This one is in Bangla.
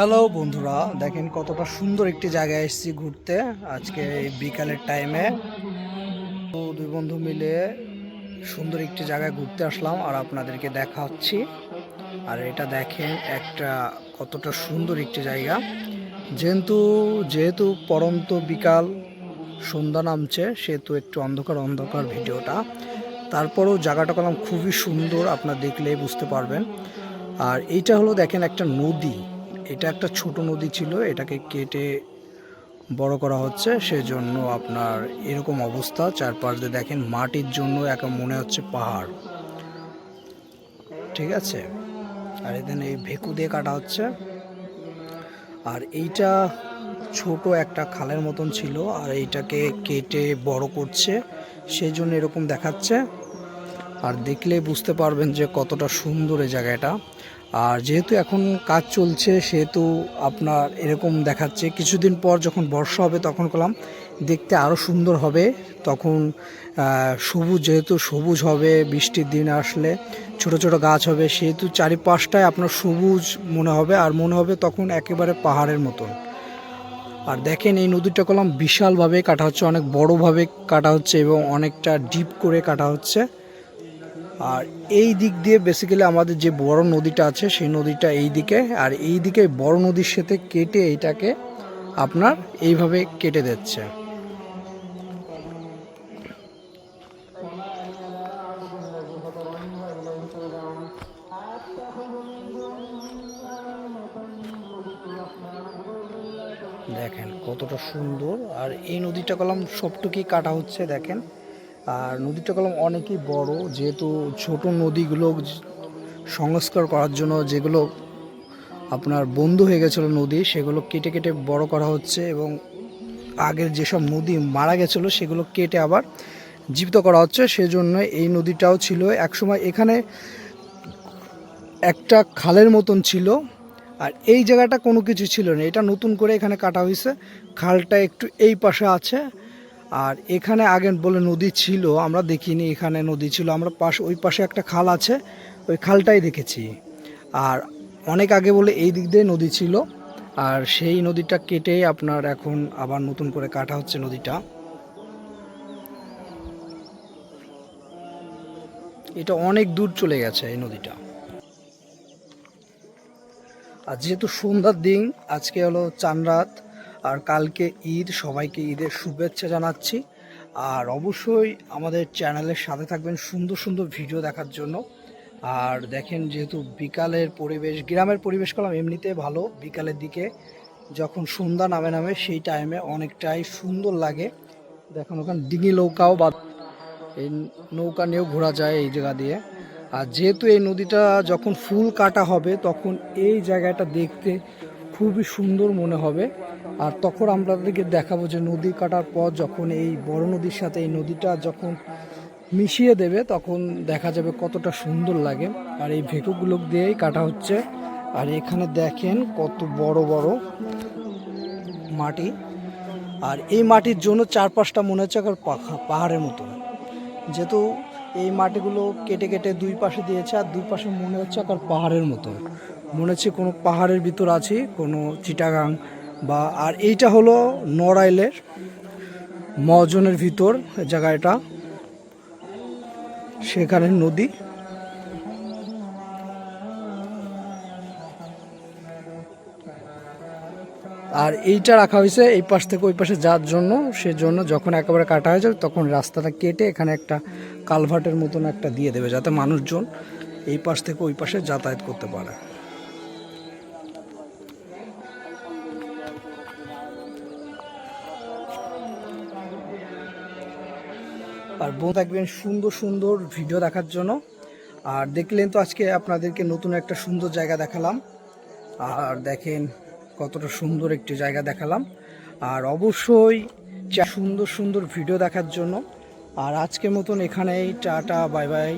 হ্যালো বন্ধুরা, দেখেন কতটা সুন্দর একটি জায়গায় এসেছি ঘুরতে আজকে এই বিকালের টাইমে তো দুই বন্ধু মিলে সুন্দর একটি জায়গায় ঘুরতে আসলাম আর আপনাদেরকে দেখাচ্ছি। আর এটা দেখেন একটা কতটা সুন্দর একটি জায়গা। যেহেতু যেহেতু পরন্ত বিকাল, সন্ধ্যা নামছে, সেহেতু একটু অন্ধকার অন্ধকার ভিডিওটা। তারপরেও জায়গাটা কলাম খুবই সুন্দর, আপনার দেখলেই বুঝতে পারবেন। আর এইটা হলো দেখেন একটা নদী। এটা একটা ছোট নদী ছিল, এটাকে কেটে বড় করা হচ্ছে, সেজন্য আপনার এরকম অবস্থা। চারপাশ দিয়ে দেখেন মাটির জন্য এক মনে হচ্ছে পাহাড়। ঠিক আছে? আর এখানে এই ভেকু দিয়ে কাটা হচ্ছে। আর এইটা ছোট একটা খালের মতন ছিল, আর এইটাকে কেটে বড় করছে সেই জন্য এরকম দেখাচ্ছে। আর দেখলে বুঝতে পারবেন যে কতটা সুন্দর এই জায়গাটা। আর যেহেতু এখন কাজ চলছে, সেহেতু আপনার এরকম দেখাচ্ছে। কিছুদিন পর যখন বর্ষা হবে তখন কলাম দেখতে আরও সুন্দর হবে। তখন সবুজ, যেহেতু সবুজ হবে, বৃষ্টির দিন আসলে ছোট ছোট গাছ হবে, সেহেতু চারিপাশটায় আপনার সবুজ মনে হবে। আর মনে হবে তখন একেবারে পাহাড়ের মতন। আর দেখেন এই নদীটা কলাম বিশালভাবে কাটা হচ্ছে, অনেক বড়োভাবে কাটা হচ্ছে এবং অনেকটা ডিপ করে কাটা হচ্ছে। আর এই দিক দিয়ে বেসিক্যালি আমাদের যে বড় নদীটা আছে, সেই নদীটা এই দিকে আর এই দিকে বড় নদীর সাথে কেটে এইটাকে আপনার এইভাবে কেটে দিচ্ছে। দেখেন কতটা সুন্দর। আর এই নদীটা কলম সবটুকুই কাটা হচ্ছে, দেখেন। আর নদীটা কলম অনেকই বড়, যেহেতু ছোট নদীগুলো সংস্কার করার জন্য যেগুলো আপনার বন্ধ হয়ে গেছিল নদী, সেগুলো কেটে কেটে বড় করা হচ্ছে এবং আগের যেসব নদী মারা গেছিল, সেগুলো কেটে আবার জীবিত করা হচ্ছে। সেজন্য এই নদীটাও ছিল একসময় এখানে একটা খালের মতন ছিল আর এই জায়গাটা কোনো কিছু ছিল না। এটা নতুন করে এখানে কাটা হয়েছে। খালটা একটু এই পাশে আছে। আর এখানে আগে বলে নদী ছিল, আমরা দেখিনি এখানে নদী ছিল, আমরা পাশ, ওই পাশে একটা খাল আছে, ওই খালটাই দেখেছি। আর অনেক আগে বলে এই দিক দিয়ে নদী ছিল, আর সেই নদীটা কেটে আপনার এখন আবার নতুন করে কাটা হচ্ছে নদীটা। এটা অনেক দূর চলে গেছে এই নদীটা। আর যেহেতু সন্ধ্যার দিন, আজকে হলো চান রাত আর কালকে ঈদ, সবাইকে ঈদের শুভেচ্ছা জানাচ্ছি। আর অবশ্যই আমাদের চ্যানেলের সাথে থাকবেন সুন্দর সুন্দর ভিডিও দেখার জন্য। আর দেখেন যেহেতু বিকালের পরিবেশ, গ্রামের পরিবেশ করলাম এমনিতে ভালো। বিকালের দিকে যখন সন্ধ্যা নামে নামে সেই টাইমে অনেকটাই সুন্দর লাগে। দেখুন ওখানে ডিঙি নৌকাও বা এই নৌকা নিয়েও ঘোরা যায় এই জায়গা দিয়ে। আর যেহেতু এই নদীটা যখন ফুল কাটা হবে, তখন এই জায়গাটা দেখতে খুবই সুন্দর মনে হবে। আর তখন আপনাদেরকে দেখাবো যে নদী কাটার পর যখন এই বড় নদীর সাথে এই নদীটা যখন মিশিয়ে দেবে, তখন দেখা যাবে কতটা সুন্দর লাগে। আর এই ভেকুগুলো দিয়েই কাটা হচ্ছে। আর এখানে দেখেন কত বড় বড় মাটি। আর এই মাটির জন্য চারপাশটা মনে হচ্ছে পাহাড়ের মতো। যেহেতু এই মাটিগুলো কেটে কেটে দুই পাশে দিয়েছে, আর দুই পাশে মনে হচ্ছে একবার পাহাড়ের মতো। মনে হচ্ছে কোনো পাহাড়ের ভিতর আছি, কোনো চিটাগাং বা আর এইটা হলো নড়াইলের মজনের ভিতর জায়গাটা। সেখানে নদী। আর এইটা রাখা হয়েছে এই পাশ থেকে ওই পাশে যাওয়ার জন্য। সেজন্য যখন একেবারে কাটা হয়ে যাবে তখন রাস্তাটা কেটে এখানে একটা কালভার্টের মতন একটা দিয়ে দেবে যাতে মানুষজন এই পাশ থেকে ওই পাশে যাতায়াত করতে পারে। আর বোন থাকবেন সুন্দর সুন্দর ভিডিও দেখার জন্য। আর দেখলেন তো আজকে আপনাদেরকে নতুন একটা সুন্দর জায়গা দেখালাম। আর দেখেন কতটা সুন্দর একটি জায়গা দেখালাম। আর অবশ্যই সুন্দর সুন্দর ভিডিও দেখার জন্য। আর আজকের মতন এখানেই, টাটা, বাই বাই।